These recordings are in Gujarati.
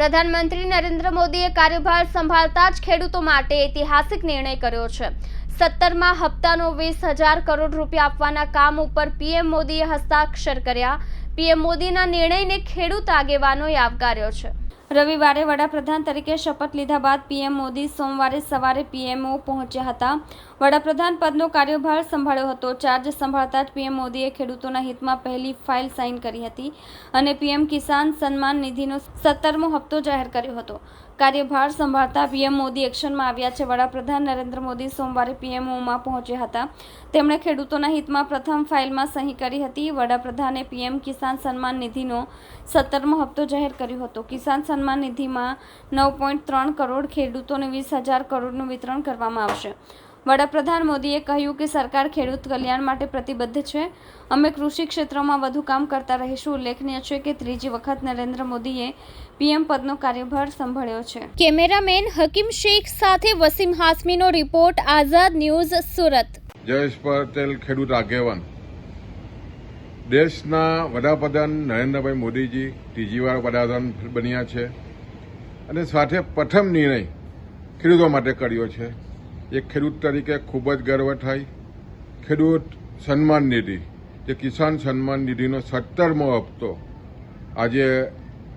પ્રધાનમંત્રી નરેન્દ્ર મોદીએ કાર્યભાર સંભાળતા જ ખેડૂતો માટે ઐતિહાસિક નિર્ણય કર્યો છે. સત્તરમાં હપ્તાનો વીસ હજાર કરોડ રૂપિયા આપવાના કામ ઉપર પીએમ મોદીએ હસ્તાક્ષર કર્યા. પીએમ મોદીના નિર્ણયને ખેડૂત આગેવાનોએ આવકાર્યો છે. રવિવારે વડાપ્રધાન તરીકે શપથ લીધા બાદ પીએમ મોદી સોમવારે સવારે પીએમઓ પહોંચ્યા હતા. વડાપ્રધાન પદનો કાર્યભાર સંભાળ્યો હતો. ચાર્જ સંભાળતા જ પીએમ મોદીએ ખેડૂતોના હિતમાં પહેલી ફાઇલ સાઇન કરી હતી અને પીએમ કિસાન સન્માન નિધિનો સત્તરમો હપ્તો જાહેર કર્યો હતો. કાર્યભાર સંભાળતા પીએમ મોદી એક્શનમાં આવ્યા છે. વડાપ્રધાન નરેન્દ્ર મોદી સોમવારે પીએમઓમાં પહોંચ્યા હતા. તેમણે ખેડૂતોના હિતમાં પ્રથમ ફાઇલમાં સહી કરી હતી. વડાપ્રધાને પીએમ કિસાન સન્માન નિધિનો સત્તરમો હપ્તો જાહેર કર્યો હતો. કિસાન સન્માન નિધિમાં નવ પોઈન્ટ ત્રણ કરોડ ખેડૂતોને વીસ હજાર કરોડનું વિતરણ કરવામાં આવશે. વડાપ્રધાન મોદીએ કહ્યું કે સરકાર ખેડૂત કલ્યાણ માટે પ્રતિબદ્ધ છે. અમે કૃષિ ક્ષેત્રમાં વધુ કામ કરતા રહીશું. ઉલ્લેખનીય છે કે ત્રીજી વખત નરેન્દ્ર મોદીએ પીએમ પદનો કાર્યભાર સંભાળ્યો છે. કેમેરામેન હકીમ શેખ સાથે વસીમ હાસમીનો રિપોર્ટ આઝાદ ન્યૂઝ સુરત. જયેશ પટેલ ખેડૂત આગેવાન. દેશના વડાપ્રધાન નરેન્દ્રભાઈ મોદીજી ત્રીજીવાર વડાપ્રધાન બન્યા છે અને સાથે પ્રથમ નિર્ણય ખેડૂતો માટે કર્યો છે. એક ખેડૂત તરીકે ખૂબ જ ગર્વ થાય. ખેડૂત સન્માન નિધિ, જે કિસાન સન્માન નિધિનો સત્તરમો હપ્તો. આજે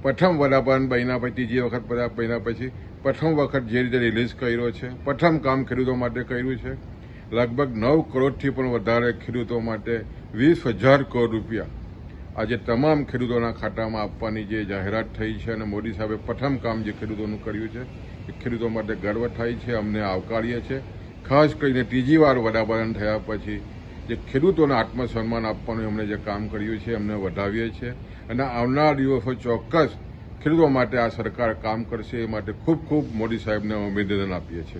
પ્રથમ વડાપ્રધાન બન્યા પછી, ત્રીજી વખત બન્યા પછી, પ્રથમ વખત જે રીતે રિલીઝ કર્યો છે, પ્રથમ કામ ખેડૂતો માટે કર્યું છે. લગભગ નવ કરોડથી પણ વધારે ખેડૂતો માટે વીસ હજાર કરોડ રૂપિયા આજે તમામ ખેડૂતોના ખાતામાં આપવાની જે જાહેરાત થઈ છે અને મોદી સાહેબે પ્રથમ કામ જે ખેડૂતોનું કર્યું છે, એ ખેડૂતો માટે ગર્વ થાય છે, અમને આવકારીએ છે. ખાસ કરીને ત્રીજી વાર વડાપ્રધાન થયા પછી જે ખેડૂતોને આત્મસન્માન આપવાનું એમણે જે કામ કર્યું છે, એમને વધાવીએ છીએ. અને આવનાર દિવસો ચોક્કસ ખેડૂતો માટે આ સરકાર કામ કરશે, એ માટે ખૂબ ખૂબ મોદી સાહેબને અભિનંદન આપીએ છીએ.